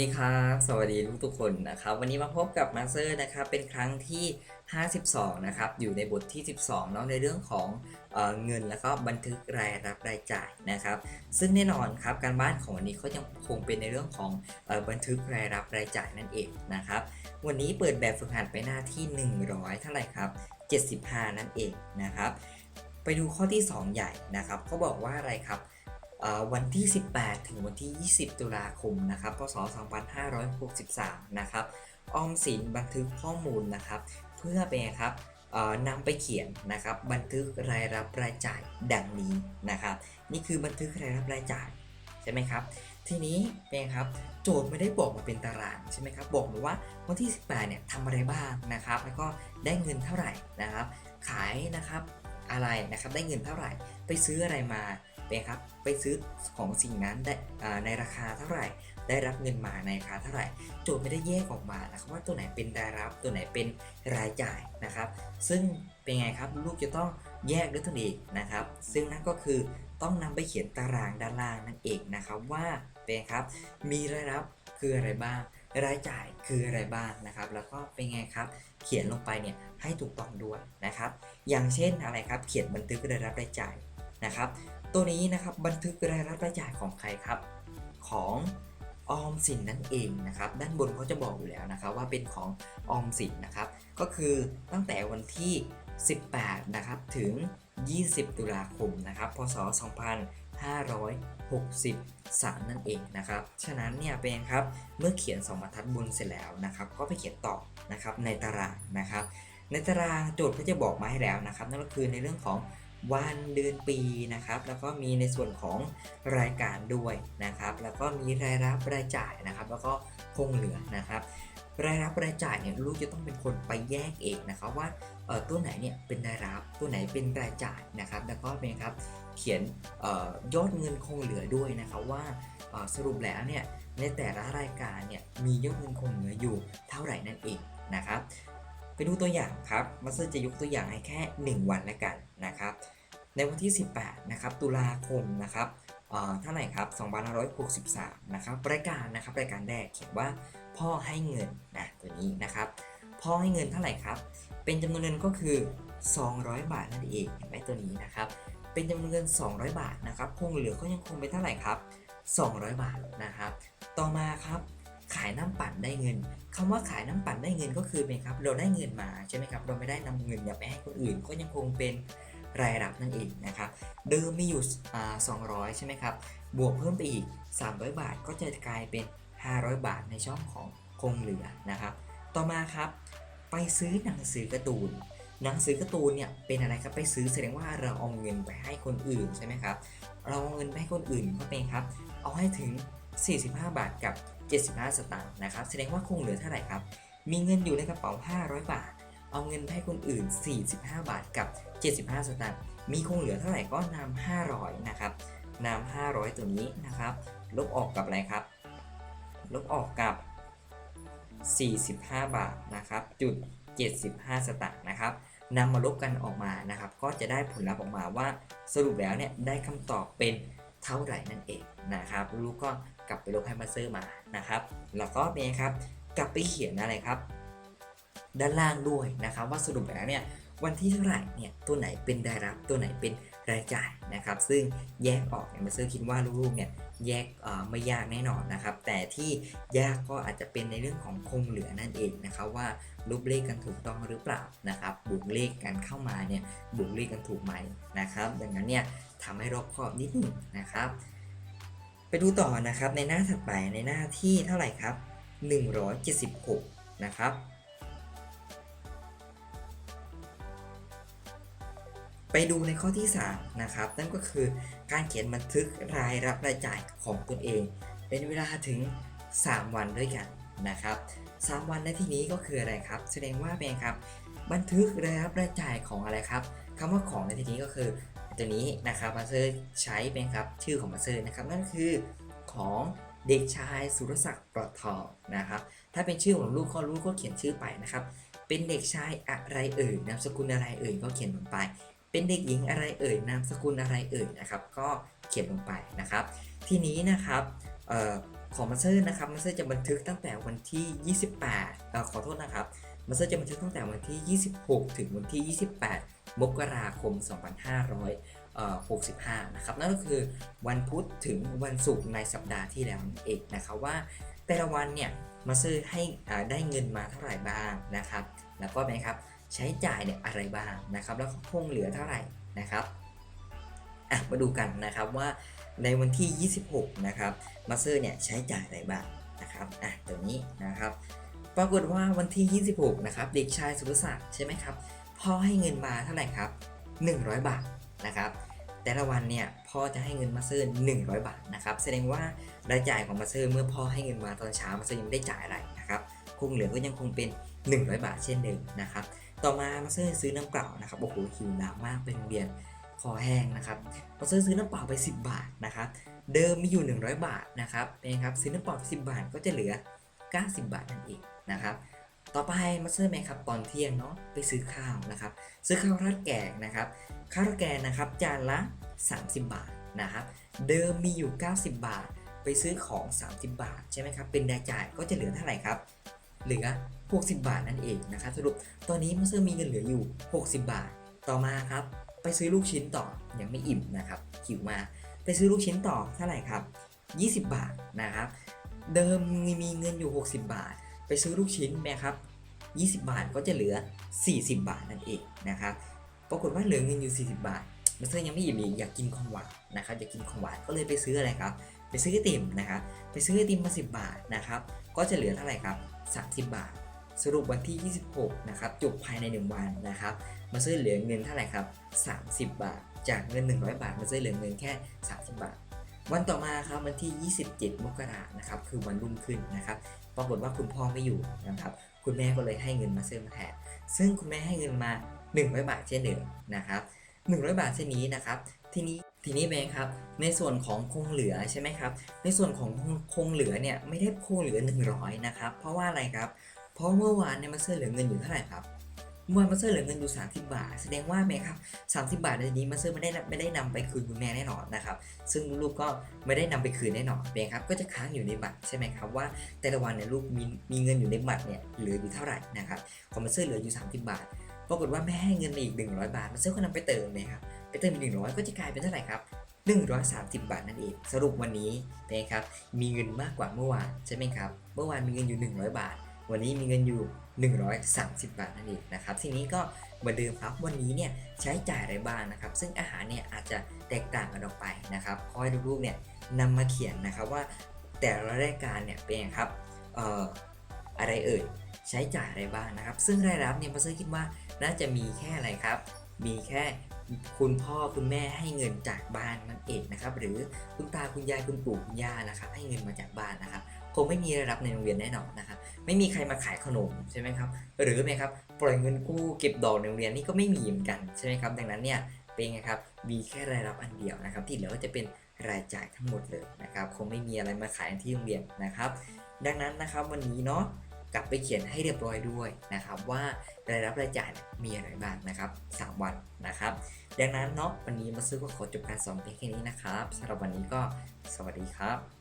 ดีครับ สวัสดีทุกทุกคนนะครับ วันนี้มาพบกับมาสเตอร์นะครับ เป็นครั้งที่ 52 นะครับ อยู่ในบทที่ 12เนาะในเรื่องของเอเงินแล้วก็บันทึกรายรับรายจ่ายนะครับ ซึ่งแน่นอนครับการบ้านของวันนี้ก็ยังคงเป็นในเรื่องของออบันทึกรายรับรายจ่ายนั่นเองนะครับ วันนี้เปิดแบบฝึกหัดไปหน้าที่ 100 เท่าไหร่ครับ 75 นั่นเองนะครับ ไปดูข้อที่ 2 ใหญ่นะครับเขาบอกว่าอะไรครับ วันที่ 18 ถึงวันที่ 20 ตุลาคมนะครับพศ 2563 นะครับออมสินบันทึกข้อมูลนะครับ เพื่อเป็นครับนำไปเขียนนะครับ บันทึกรายรับรายจ่ายดังนี้นะครับ นี่คือบันทึกรายรับรายจ่ายใช่ไหมครับ ทีนี้เป็นครับโจทย์ไม่ได้บอกมาเป็นตารางใช่ไหมครับบอกมาว่าวันที่ 18 เนี่ยทำอะไรบ้างนะครับ แล้วก็ได้เงินเท่าไหร่นะครับ ขายนะครับอะไรนะครับได้เงินเท่าไหร่ไปซื้ออะไรมา ปครับไปซื้อของสิ่งนั้นได้ในราคาเท่าไหร่ ได้รับเงินมาในราคาเท่าไหร่ โจทย์ไม่ได้แยกออกมานะครับว่าตัวไหนเป็นรายรับตัวไหนเป็นรายจ่ายนะครับ ซึ่งเป็นไงครับลูกจะต้องแยกด้วยตนเองนะครับ ซึ่งนั่นก็คือต้องนำไปเขียนตารางด้านล่างนั่นเองนะครับว่าเป็นไงครับมีรายรับคืออะไรบ้าง รายจ่ายคืออะไรบ้างนะครับ แล้วก็เป็นไงครับเขียนลงไปเนี่ยให้ถูกต้องด้วยนะครับ อย่างเช่นอะไรครับเขียนบันทึกรายรับรายจ่ายนะครับ ตัวนี้นะครับบันทึกรายรับรายจ่ายของใครครับ ของออมสินนั่นเองนะครับด้านบนเขาจะบอกอยู่แล้วนะครับว่าเป็นของออมสินนะครับก็คือตั้งแต่วันที่ 18 นะครับถึง 20 ตุลาคมนะครับพศ 2563 นั่นเองนะครับฉะนั้นเนี่ยเป็นครับเมื่อเขียนสองบรรทัดบนเสร็จแล้วนะครับก็ไปเขียนต่อนะครับในตารางนะครับในตารางโจทย์ก็จะบอกมาให้แล้วนะครับนั่นก็คือในเรื่องของ วันเดือนปีนะครับ แล้วก็มีในส่วนของรายการด้วยนะครับ แล้วก็มีรายรับรายจ่ายนะครับ แล้วก็คงเหลือนะครับ รายรับรายจ่ายเนี่ยลูกจะต้องเป็นคนไปแยกเองนะครับว่าเออตัวไหนเนี่ยเป็นรายรับตัวไหนเป็นรายจ่ายนะครับ แล้วก็เป็นครับเขียนออยอดเงินคงเหลือด้วยนะครับว่าออสรุปแล้วเนี่ยในแต่ละรายการเนี่ยมียอดเงินคงเหลืออยู่เท่าไหร่นั่นเองนะครับ ไปดูตัวอย่างครับมาสเตอร์จะยกตัวอย่างให้แค่ 1 วันล้วกันนะครับ ในวันที่ 18 นะครับ ตุลาคมนะครับเอ่อเท่าไหร่ครับ2563 นะครับ รายการนะครับ รายการแรกเขียนว่าพ่อให้เงินนะตัวนี้นะครับ พ่อให้เงินเท่าไหร่ครับ เป็นจำนวนเงินก็คือ 200 บาทนั่นเองเห็นไหมตัวนี้นะครับ เป็นจำนวนเงิน 200 บาทนะครับ คงเหลือก็ยังคงเป็นเท่าไหร่ครับ 200 บาทนะครับ ต่อมาครับ ขายน้ำปั่นได้เงินคำว่าขายน้ำปั่นได้เงินก็คือเป็นครับเราได้เงินมาใช่ไหมครับเราไม่ได้นำเงินไปให้คนอื่น ก็ยังคงเป็นรายรับนั่นเองนะครับเดิมมีอยู่อ่า200ใช่ไหมครับบวกเพิ่มไปอีก 300 บาทก็จะกลายเป็น 500 บาทในช่องของคงเหลือนะครับ ต่อมาครับไปซื้อหนังสือการ์ตูน หนังสือการ์ตูนเนี่ยเป็นอะไรครับไปซื้อแสดงว่าเราเอาเงินไปให้คนอื่นใช่ไหมครับเราเอาเงินไปให้คนอื่นก็เป็นครับ เอาให้ถึง 45 บาทกับ 75 สตางค์นะครับ แสดงว่าคงเหลือเท่าไหร่ครับ มีเงินอยู่ในกระเป๋า 500 บาท เอาเงินให้คนอื่น 45 บาทกับ 75 สตางค์ มีคงเหลือเท่าไหร่ก็นำ500 นะครับนำ500 ตัวนี้นะครับ ลบออกกับอะไรครับ ลบออกกับ 45 บาทนะครับ จุด 75 สตางค์นะครับนำมาลบกันออกมานะครับ ก็จะได้ผลลัพธ์ออกมาว่าสรุปแล้วเนี่ยได้คำตอบเป็นเท่าไหร่นั่นเองนะครับ ลูกก็ กลับไปลบให้มาเซอร์มานะครับ แล้วก็เป็นไงครับกลับไปเขียนอะไรครับ ด้านล่างด้วยนะครับ ว่าสรุปแล้วเนี่ยวันที่เท่าไหร่เนี่ยตัวไหนเป็นรายรับตัวไหนเป็นรายจ่ายนะครับ ซึ่งแยกออกเนี่ยมาเซอร์คิดว่าลูกๆเนี่ยแยกไม่ยากแน่นอนนะครับ แต่ที่ยากก็อาจจะเป็นในเรื่องของคงเหลือนั่นเองนะครับว่ารูปเลขกันถูกต้องหรือเปล่านะครับบวกเลขกันเข้ามาเนี่ยบวกเลขกันถูกไหมนะครับ ดังนั้นเนี่ยทำให้รอบคอบนิดหนึงนะครับ ไปดูต่อนะครับในหน้าถัดไปในหน้าที่เท่าไหร่ครับ 176 นะครับ ไปดูในข้อที่ 3 นะครับ นั่นก็คือการเขียนบันทึกรายรับรายจ่ายของตนเอง เป็นเวลาถึง 3 วันด้วยกันนะครับ 3 วันในที่นี้ก็คืออะไรครับ แสดงว่าเป็นครับ บันทึกรายรับรายจ่ายของอะไรครับคำว่าของในที่นี้ก็คือ ตัวนี้นะครับมาเซอร์ใช้เป็นครับชื่อของมาเซอร์นะครับนั่นคือของเด็กชายสุรศักดิ์ปลอดทองนะครับถ้าเป็นชื่อของลูกก็ลูกก็เขียนชื่อไปนะครับเป็นเด็กชายอะไรเอ่ยนามสกุลอะไรเอ่ยก็เขียนลงไป เป็นเด็กหญิงอะไรเอ่ยนามสกุลอะไรเอ่ยนะครับก็เขียนลงไปนะครับ ทีนี้นะครับออของมาสเตอร์นะครับมาสเตอร์จะบันทึกตั้งแต่วันที่ 28เอ่อขอโทษนะครับมาสเตอร์จะบันทึกตั้งแต่วันที่ 26 ถึงวันที่ 28 มกราคม 2565 นะครับ นั่นก็คือวันพุธถึงวันศุกร์ในสัปดาห์ที่แล้วนั่นเองนะครับว่าแต่ละวันเนี่ยมาซื้อให้ได้เงินมาเท่าไหร่บ้างนะครับ แล้วก็นะครับใช้จ่ายเนี่ยอะไรบ้างนะครับ แล้วคงเหลือเท่าไหร่นะครับอะมาดูกันนะครับว่าในวันที่ 26 นะครับมาซื้อเนี่ยใช้จ่ายอะไรบ้างนะครับอะตัวนี้นะครับ ปรากฏว่าวันที่ 26 นะครับ เด็กชายสุรศักดิ์ใช่ไหมครับ พ่อให้เงินมาเท่าไหร่ครับ 100 บาทนะครับแต่ละวันเนี่ยพ่อจะให้เงินมาซื้อ100 บาทนะครับแสดงว่ารายจ่ายของมาซื้อเมื่อพ่อให้เงินมาตอนเช้ามาซื้อยังไม่ได้จ่ายอะไรนะครับคงเหลือก็ยังคงเป็น 100 บาทเช่นเดิมนะครับต่อมามาซื้อซื้อน้ำเปล่านะครับโอ้โหหิวน้ำมากเป็นโรงเรียนคอแห้งนะครับมาซื้อซื้อน้ำเปล่าไป 10 บาทนะครับเดิมมีอยู่ 100 บาทนะครับเป็นไงครับซื้อน้ำเปล่าไป10 บาทก็จะเหลือ 90 บาทนั่นเองนะครับ ต่อไปมาซื้อไหมครับตอนเที่ยงเนาะไปซื้อข้าวนะครับ ซื้อข้าวราดแกงนะครับ ข้าวราดแกงนะครับจานละ 30 บาทนะครับ เดิมมีอยู่ 90 บาท ไปซื้อของ 30 บาทใช่ไหมครับ เป็นรายจ่ายก็จะเหลือเท่าไหร่ครับ เหลือ 60 บาทนั่นเองนะครับ สรุปตอนนี้มาซื้อมีเงินเหลืออยู่ 60 บาท ต่อมาครับ ไปซื้อลูกชิ้นต่อ ยังไม่อิ่มนะครับหิวมา ไปซื้อลูกชิ้นต่อเท่าไหร่ครับ 20 บาทนะครับ เดิมมีเงินอยู่ 60 บาท ไปซื้อลูกชิ้นนะครับ 20 บาทก็จะเหลือ 40 บาทนั่นเองนะครับ ปรากฏว่าเหลือเงินอยู่ 40 บาทมาเซื้อยังไม่อิ่มอีกอยากกินของหวานนะครับอยากกินของหวานก็เลยไปซื้ออะไรครับ ไปซื้อไอติมนะครับไปซื้อไอติมมา 10 บาทนะครับ ก็จะเหลือเท่าไหร่ครับ 30 บาท สรุปวันที่ 26 นะครับจบภายใน 1 วันนะครับ มาซื้อเหลือเงินเท่าไหร่ครับ 30 บาท จากเงิน 100 บาท มาซื้อเหลือเงินแค่ 30 บาท วันต่อมาครับวันที่ 27 มกรานะครับคือวันรุ่งขึ้นนะครับปรากฏว่าคุณพ่อไม่อยู่นะครับคุณแม่ก็เลยให้เงินมาซื้อมาแทนซึ่งคุณแม่ให้เงินมา100บาทเช่นเดิมนะครับ100 บาทเช่นนี้นะครับทีนี้ทีนี้เองครับในส่วนของคงเหลือใช่ไหมครับในส่วนของคงคงเหลือเนี่ยไม่ได้คงเหลือ 100นะครับเพราะว่าอะไรครับเพราะเมื่อวานเนี่ยมาเซอร์เหลือเงินอยู่เท่าไหร่ครับ เมื่อวานมาเซอร์เหลือเงินอยู่ 30 บาท แสดงว่าไหมครับ30 บาทในนี้มาเซอร์ไม่ได้ไม่ได้นำไปคืนคุณแม่แน่นอนนะครับ ซึ่งลูกก็ไม่ได้นำไปคืนแน่นอนเป็นครับก็จะค้างอยู่ในบัตรใช่ไหมครับว่าแต่ละวันเนี่ยลูกมีมีเงินอยู่ในบัตรเนี่ยเหลืออยู่เท่าไหร่นะครับของมาเซอร์เหลืออยู่ 30 บาทปรากฏว่าแม่ให้เงินมาอีก 100 บาทมาเซอร์ก็นำไปเติมเลยครับไปเติมอีก100 ก็จะกลายเป็นเท่าไหร่ครับ130 บาทนั่นเอง สรุปวันนี้เป็นไงครับมีเงินมากกว่าเมื่อวานใช่ไหมครับเมื่อวานมีเงินอยู่ 100 บาท วันนี้มีเงินอยู่ 130 บาทนั่นเองนะครับทีนี้ก็เหมือนเดิมครับ วันนี้เนี่ยใช้จ่ายอะไรบ้างนะครับ ซึ่งอาหารเนี่ยอาจจะแตกต่างกันออกไปนะครับขอให้ลูกๆเนี่ยนำมาเขียนนะครับว่าแต่ละรายการเนี่ยเป็นไงครับเอ่ออะไรเอ่ยใช้จ่ายอะไรบ้างนะครับ ซึ่งรายรับเนี่ยมาซื้อคิดว่าน่าจะมีแค่อะไรครับ มีแค่คุณพ่อคุณแม่ให้เงินจากบ้านนั่นเองนะครับ หรือคุณตาคุณยายคุณปู่คุณย่านะครับ ให้เงินมาจากบ้านนะครับ งไม่มีรายรับในโรงเรียนแน่นอนนะครับไม่มีใครมาขายขนมใช่ไหมครับหรือไหมครับปล่อยเงินกู้เก็บดอกในโรงเรียนนี่ก็ไม่มีเหมือนกันใช่ไหมครับดังนั้นเนี่ยเป็นไงครับมีแค่รายรับอันเดียวนะครับ ที่เหลือก็จะเป็นรายจ่ายทั้งหมดเลยนะครับคงไม่มีอะไรมาขายที่โรงเรียนนะครับ ดังนั้นนะครับวันนี้เนาะกลับไปเขียนให้เรียบร้อยด้วยนะครับว่ารายรับรายจ่ายเนี่ยมีอะไรบ้างนะครับสามวันนะครับ ดังนั้นเนาะวันนี้มาซื้อก็ขอจบการสอนเพียงแค่นี้นะครับสำหรับวันนี้ก็สวัสดีครับ